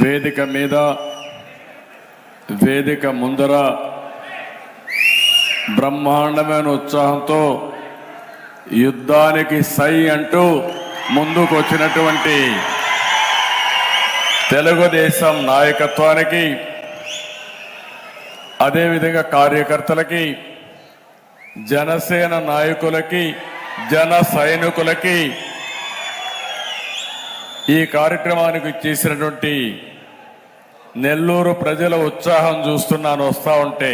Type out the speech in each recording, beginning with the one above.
వేదిక మీద వేదిక ముందర బ్రహ్మాండమైన ఉత్సాహంతో యుద్ధానికి సై అంటూ ముందుకు వచ్చినటువంటి తెలుగుదేశం నాయకత్వానికి అదేవిధంగా కార్యకర్తలకి జనసేన నాయకులకి జన సైనికులకి ఈ కార్యక్రమానికి చేసినటువంటి నెల్లూరు ప్రజల ఉత్సాహం చూస్తున్నాను వస్తూ ఉంటే.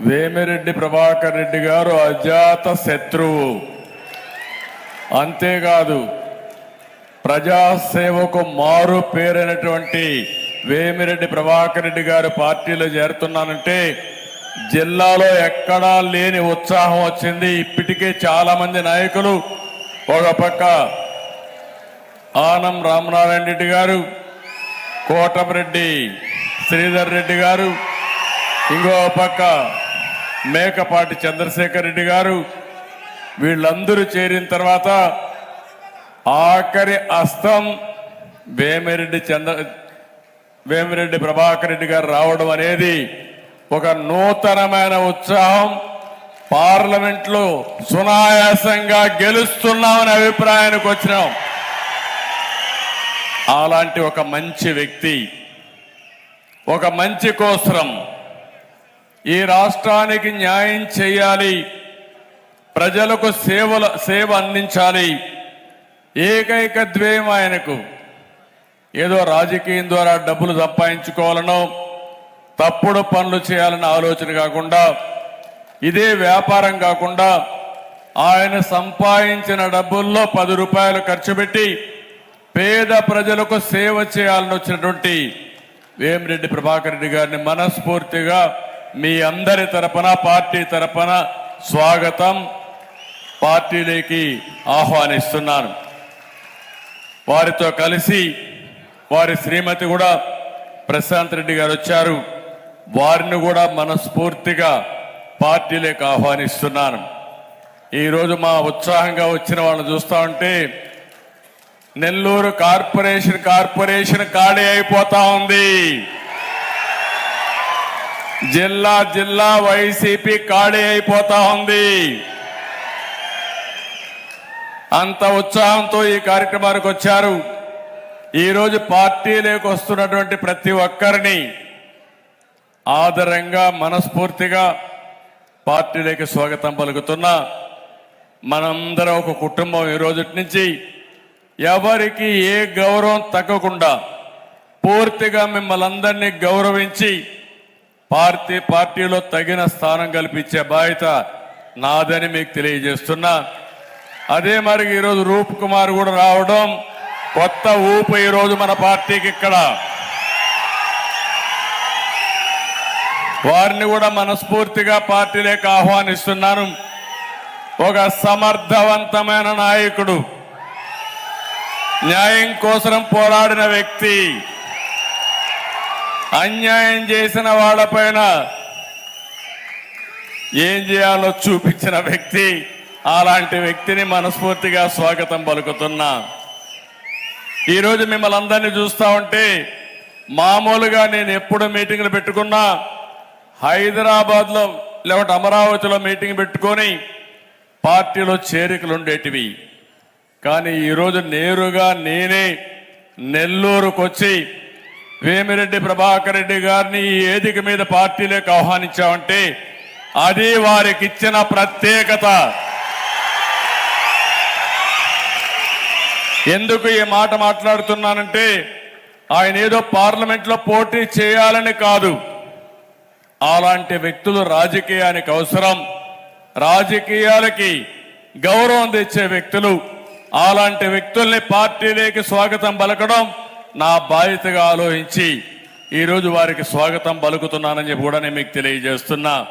వేమిరెడ్డి ప్రభాకర్ రెడ్డి గారు అజాత శత్రువు. అంతేకాదు ప్రజాసేవకు మారు పేరైనటువంటి వేమిరెడ్డి ప్రభాకర్ రెడ్డి గారు పార్టీలో చేరుతున్నానంటే జిల్లాలో ఎక్కడా లేని ఉత్సాహం వచ్చింది. ఇప్పటికే చాలామంది నాయకులు ఒక పక్క ఆనం రామనారాయణ రెడ్డి గారు కోటమిరెడ్డి శ్రీధర్ రెడ్డి గారు ఇంకో పక్క మేకపాటి చంద్రశేఖర్ రెడ్డి గారు వీళ్ళందరూ చేరిన తర్వాత ఆఖరి అస్తం వేమిరెడ్డి చంద్ర వేమిరెడ్డి ప్రభాకర్ రెడ్డి గారు రావడం అనేది ఒక నూతనమైన ఉత్సాహం. పార్లమెంట్లో సునాయాసంగా గెలుస్తున్నామనే అభిప్రాయానికి వచ్చినాం. అలాంటి ఒక మంచి వ్యక్తి ఒక మంచి కోసరం. ఈ రాష్ట్రానికి న్యాయం చేయాలి ప్రజలకు సేవల సేవ అందించాలి. ఏకైక ద్వేయం ఆయనకు. ఏదో రాజకీయం ద్వారా డబ్బులు సంపాదించుకోవాలనో తప్పుడు పనులు చేయాలన్న ఆలోచన కాకుండా ఇదే వ్యాపారం కాకుండా ఆయన సంపాదించిన డబ్బుల్లో పది రూపాయలు ఖర్చు పెట్టి పేద ప్రజలకు సేవ చేయాలని వచ్చినటువంటి వేమిరెడ్డి ప్రభాకర్ రెడ్డి గారిని మనస్ఫూర్తిగా మీ అందరి తరపున పార్టీ తరపున స్వాగతం. పార్టీలోకి ఆహ్వానిస్తున్నాను. వారితో కలిసి వారి శ్రీమతి కూడా ప్రశాంత్ రెడ్డి గారు వచ్చారు. వారిని కూడా మనస్ఫూర్తిగా పార్టీలోకి ఆహ్వానిస్తున్నాను. ఈరోజు మా ఉత్సాహంగా వచ్చిన వాళ్ళని చూస్తా ఉంటే నెల్లూరు కార్పొరేషన్ కార్పొరేషన్ ఖాళీ అయిపోతా ఉంది. జిల్లా జిల్లా వైసీపీ ఖాళీ అయిపోతా ఉంది. అంత ఉత్సాహంతో ఈ కార్యక్రమానికి వచ్చారు. ఈరోజు పార్టీలోకి వస్తున్నటువంటి ప్రతి ఒక్కరిని ఆదరంగా మనస్ఫూర్తిగా పార్టీలోకి స్వాగతం పలుకుతున్నా. మనందరం ఒక కుటుంబం ఈ రోజు నుంచి ఎవరికి ఏ గౌరవం తగ్గకుండా పూర్తిగా మిమ్మల్ని అందరినీ గౌరవించి పార్టీ పార్టీలో తగిన స్థానం కల్పించే బాధ్యత నాదని మీకు తెలియజేస్తున్నా. అదే మరి ఈరోజు రూప్ కుమార్ కూడా రావడం కొత్త ఊపు ఈరోజు మన పార్టీకి ఇక్కడ. వారిని కూడా మనస్ఫూర్తిగా పార్టీలోకి ఆహ్వానిస్తున్నాను. ఒక సమర్థవంతమైన నాయకుడు. న్యాయం కోసం పోరాడిన వ్యక్తి. అన్యాయం చేసిన వాళ్ళపైన ఏం చేయాలో చూపించిన వ్యక్తి. అలాంటి వ్యక్తిని మనస్ఫూర్తిగా స్వాగతం పలుకుతున్నా. ఈరోజు మిమ్మల్ని అందరినీ చూస్తా ఉంటే మామూలుగా నేను ఎప్పుడు మీటింగ్లు పెట్టుకున్నా హైదరాబాద్లో లేకపోతే అమరావతిలో మీటింగ్ పెట్టుకొని పార్టీలో చేరికలు ఉండేటివి. కానీ ఈరోజు నేరుగా నేనే నెల్లూరుకు వచ్చి వేమిరెడ్డి ప్రభాకర్ రెడ్డి గారిని ఈ వేదిక మీద పార్టీలోకి ఆహ్వానించామంటే అది వారికి ఇచ్చిన ప్రత్యేకత. ఎందుకు ఈ మాట మాట్లాడుతున్నానంటే ఆయన ఏదో పార్లమెంట్లో పోటీ చేయాలని కాదు. అలాంటి వ్యక్తులు రాజకీయానికి అవసరం. రాజకీయాలకి గౌరవం తెచ్చే వ్యక్తులు అలాంటి వ్యక్తుల్ని పార్టీలోకి స్వాగతం పలకడం నా బాధ్యతగా ఆలోచించి ఈరోజు వారికి స్వాగతం పలుకుతున్నానని చెప్పి కూడా నేను మీకు తెలియజేస్తున్నా.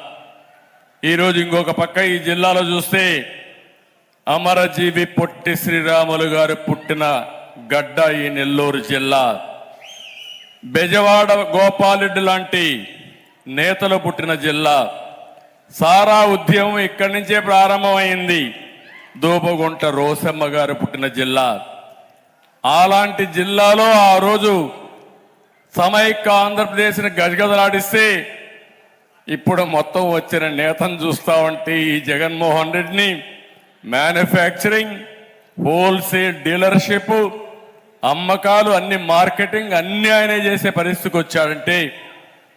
ఈరోజు ఇంకొక పక్క ఈ జిల్లాలో చూస్తే అమరజీవి పొట్టి శ్రీరాములు గారు పుట్టిన గడ్డ ఈ నెల్లూరు జిల్లా. బెజవాడ గోపాలరెడ్డి లాంటి నేతలు పుట్టిన జిల్లా. సారా ఉద్యమం ఇక్కడి నుంచే ప్రారంభమైంది. దూపగుంట రోసమ్మ గారు పుట్టిన జిల్లా. అలాంటి జిల్లాలో ఆ రోజు సమైక్య ఆంధ్రప్రదేశ్ని గజగజలాడిస్తే ఇప్పుడు మొత్తం వచ్చిన నేతను చూస్తా ఉంటే ఈ జగన్మోహన్ రెడ్డిని మ్యానుఫ్యాక్చరింగ్ హోల్సేల్ డీలర్షిప్ అమ్మకాలు అన్ని మార్కెటింగ్ అన్ని ఆయనే చేసే పరిస్థితికి వచ్చాడంటే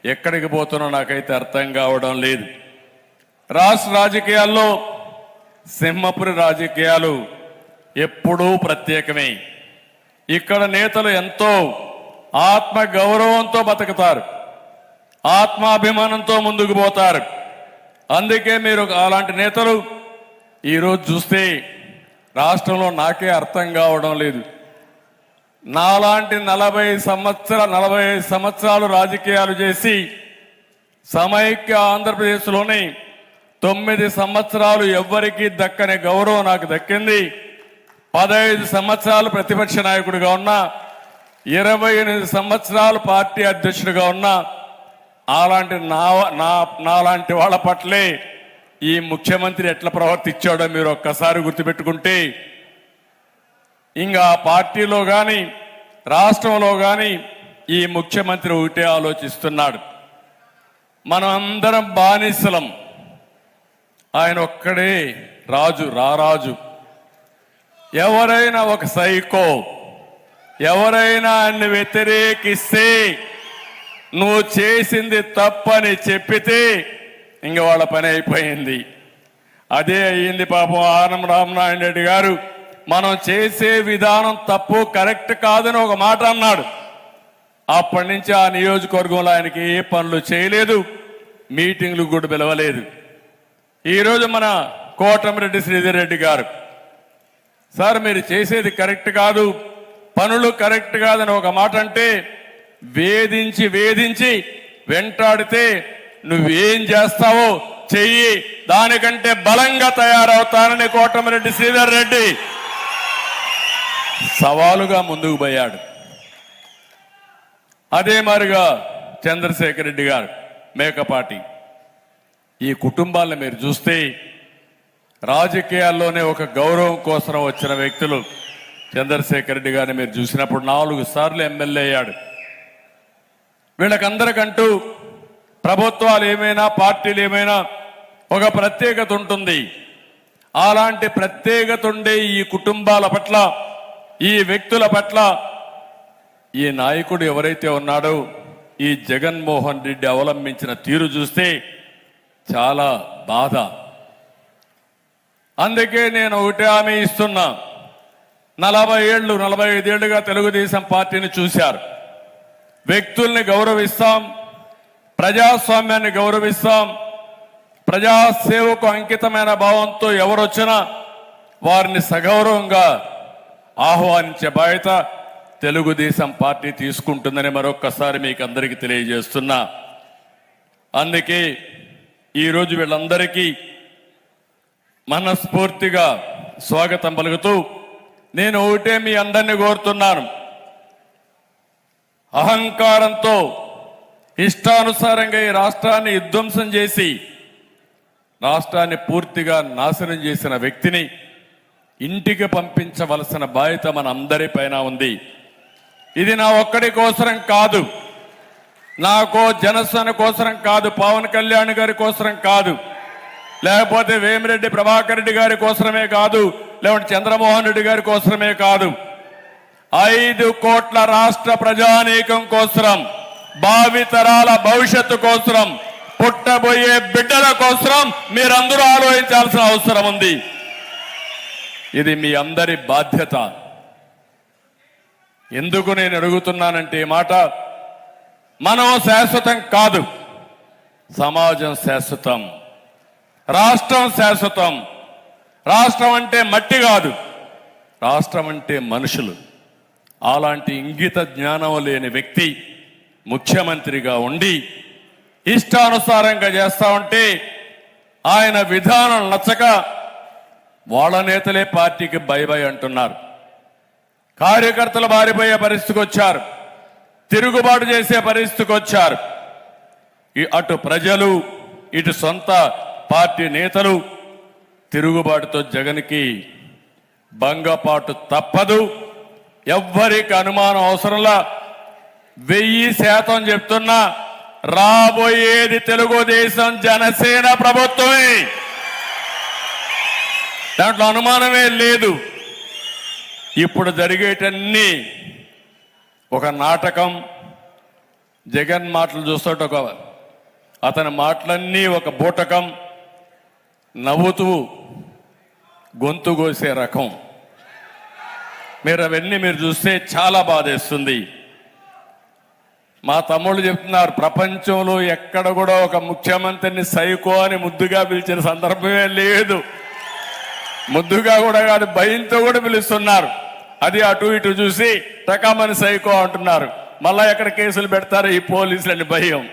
ఎక్కడికి పోతున్నా నాకైతే అర్థం కావడం లేదు. రాష్ట్ర రాజకీయాల్లో సింహపురి రాజకీయాలు ఎప్పుడూ ప్రత్యేకమే. ఇక్కడ నేతలు ఎంతో ఆత్మ గౌరవంతో బతుకుతారు. ఆత్మాభిమానంతో ముందుకు పోతారు. అందుకే మీరు అలాంటి నేతలు ఈరోజు చూస్తే రాష్ట్రంలో నాకే అర్థం కావడం లేదు. నాలాంటి నలభై సంవత్సర నలభై సంవత్సరాలు రాజకీయాలు చేసి సమైక్య ఆంధ్రప్రదేశ్లోని తొమ్మిది సంవత్సరాలు ఎవ్వరికీ దక్కని గౌరవం నాకు దక్కింది. పదహైదు సంవత్సరాలు ప్రతిపక్ష నాయకుడిగా ఉన్నా ఇరవై ఎనిమిది సంవత్సరాలు పార్టీ అధ్యక్షుడిగా ఉన్నా అలాంటి నా నా నాలాంటి వాళ్ళ పట్లే ఈ ముఖ్యమంత్రి ఎట్లా ప్రవర్తించాడో మీరు ఒక్కసారి గుర్తుపెట్టుకుంటే ఇంకా పార్టీలో కానీ రాష్ట్రంలో కానీ ఈ ముఖ్యమంత్రి ఒకటే ఆలోచిస్తున్నాడు. మనం అందరం బానిసలం. ఆయన ఒక్కడే రాజు రారాజు. ఎవరైనా ఒక సైకో ఎవరైనా ఆయన్ని వ్యతిరేకిస్తే నువ్వు చేసింది తప్పని చెప్పితే ఇంక వాళ్ళ పని అయిపోయింది. అదే అయ్యింది పాపం ఆనం రామనారాయణ రెడ్డి గారు. మనం చేసే విధానం తప్పు కరెక్ట్ కాదని ఒక మాట అన్నాడు. అప్పటి నుంచి ఆ నియోజకవర్గంలో ఆయనకి ఏ పనులు చేయలేదు మీటింగ్లు కూడా పిలవలేదు. ఈరోజు మన కోటమిరెడ్డి శ్రీధర్ రెడ్డి గారు. సార్ మీరు చేసేది కరెక్ట్ కాదు. పనులు కరెక్ట్ కాదని ఒక మాట అంటే వేధించి వేధించి వెంటాడితే నువ్వేం చేస్తావో చెయ్యి. దానికంటే బలంగా తయారవుతానని కోటమిరెడ్డి శ్రీధర్ రెడ్డి సవాలుగా ముందుకు పోయాడు. అదే మాదిరిగా చంద్రశేఖర్ రెడ్డి గారు మేకపాటి. ఈ కుటుంబాలను మీరు చూస్తే రాజకీయాల్లోనే ఒక గౌరవం కోసం వచ్చిన వ్యక్తులు చంద్రశేఖర్ రెడ్డి గారిని మీరు చూసినప్పుడు నాలుగు సార్లు ఎమ్మెల్యే అయ్యాడు. వీళ్ళకందరికంటూ ప్రభుత్వాలు ఏమైనా పార్టీలు ఏమైనా ఒక ప్రత్యేకత ఉంటుంది. అలాంటి ప్రత్యేకత ఉండే ఈ కుటుంబాల పట్ల ఈ వ్యక్తుల పట్ల ఈ నాయకుడు ఎవరైతే ఉన్నాడో ఈ జగన్మోహన్ రెడ్డి అవలంబించిన తీరు చూస్తే చాలా బాధ. అందుకే నేను ఒకటే హామీ ఇస్తున్నా. నలభై ఏళ్ళు నలభై ఐదేళ్ళుగా తెలుగుదేశం పార్టీని చూశారు. వ్యక్తుల్ని గౌరవిస్తాం ప్రజాస్వామ్యాన్ని గౌరవిస్తాం. ప్రజాసేవకు అంకితమైన భావంతో ఎవరొచ్చినా వారిని సగౌరవంగా ఆహ్వానించే బాధ్యత తెలుగుదేశం పార్టీ తీసుకుంటుందని మరొక్కసారి మీకు అందరికీ తెలియజేస్తున్నా. అందుకే ఈరోజు వీళ్ళందరికీ మనస్ఫూర్తిగా స్వాగతం పలుకుతూ నేను ఒకటే మీ అందరినీ కోరుతున్నాను. అహంకారంతో ఇష్టానుసారంగా ఈ రాష్ట్రాన్ని విధ్వంసం చేసి రాష్ట్రాన్ని పూర్తిగా నాశనం చేసిన వ్యక్తిని ఇంటికి పంపించవలసిన బాధ్యత మన అందరిపైన ఉంది. ఇది నా ఒక్కడి కోసరం కాదు. నాకో జనసేన కోసరం కాదు పవన్ కళ్యాణ్ గారి కోసరం కాదు. లేకపోతే వేమిరెడ్డి ప్రభాకర్ రెడ్డి గారి కోసమే కాదు లేకుంటే చంద్రమోహన్ రెడ్డి గారి కోసమే కాదు. ఐదు కోట్ల రాష్ట్ర ప్రజానీకం కోసరం భావితరాల భవిష్యత్తు కోసరం పుట్టబోయే బిడ్డల కోసరం మీరందరూ ఆలోచించాల్సిన అవసరం ఉంది. ఇది మీ అందరి బాధ్యత. ఎందుకు నేను అడుగుతున్నానంటే ఈ మాట మనం శాశ్వతం కాదు. సమాజం శాశ్వతం. రాష్ట్రం శాశ్వతం. రాష్ట్రం అంటే మట్టి కాదు. రాష్ట్రం అంటే మనుషులు. అలాంటి ఇంగిత జ్ఞానం లేని వ్యక్తి ముఖ్యమంత్రిగా ఉండి ఇష్టానుసారంగా చేస్తా ఉంటే ఆయన విధానం నచ్చక వాళ్ళ నేతలే పార్టీకి బై బై అంటున్నారు. కార్యకర్తలు పారిపోయే పరిస్థితికి వచ్చారు. తిరుగుబాటు చేసే పరిస్థితికి వచ్చారు. అటు ప్రజలు ఇటు సొంత పార్టీ నేతలు తిరుగుబాటుతో జగన్కి భంగపాటు తప్పదు. ఎవ్వరికి అనుమానం అవసరంలా వెయ్యి శాతం చెప్తున్నా రాబోయేది తెలుగుదేశం జనసేన ప్రభుత్వమే. దాంట్లో అనుమానమే లేదు. ఇప్పుడు జరిగేటన్ని ఒక నాటకం జగన్ మాటలు చూస్తుంటే ఒక అతని మాటలన్నీ ఒక బూటకం నవ్వుతూ గొంతు కోసే రకం. మీరు అవన్నీ మీరు చూస్తే చాలా బాధేస్తుంది. మా తమ్ముళ్ళు చెప్తున్నారు ప్రపంచంలో ఎక్కడ కూడా ఒక ముఖ్యమంత్రిని సైకో అని ముద్దుగా పిలిచిన సందర్భమే లేదు. ముద్దుగా కూడా కాదు భయంతో కూడా పిలుస్తున్నారు. అది అటు ఇటు చూసి టకామని సైకో అంటున్నారు. మళ్ళా ఎక్కడ కేసులు పెడతారు ఈ పోలీసులని భయం.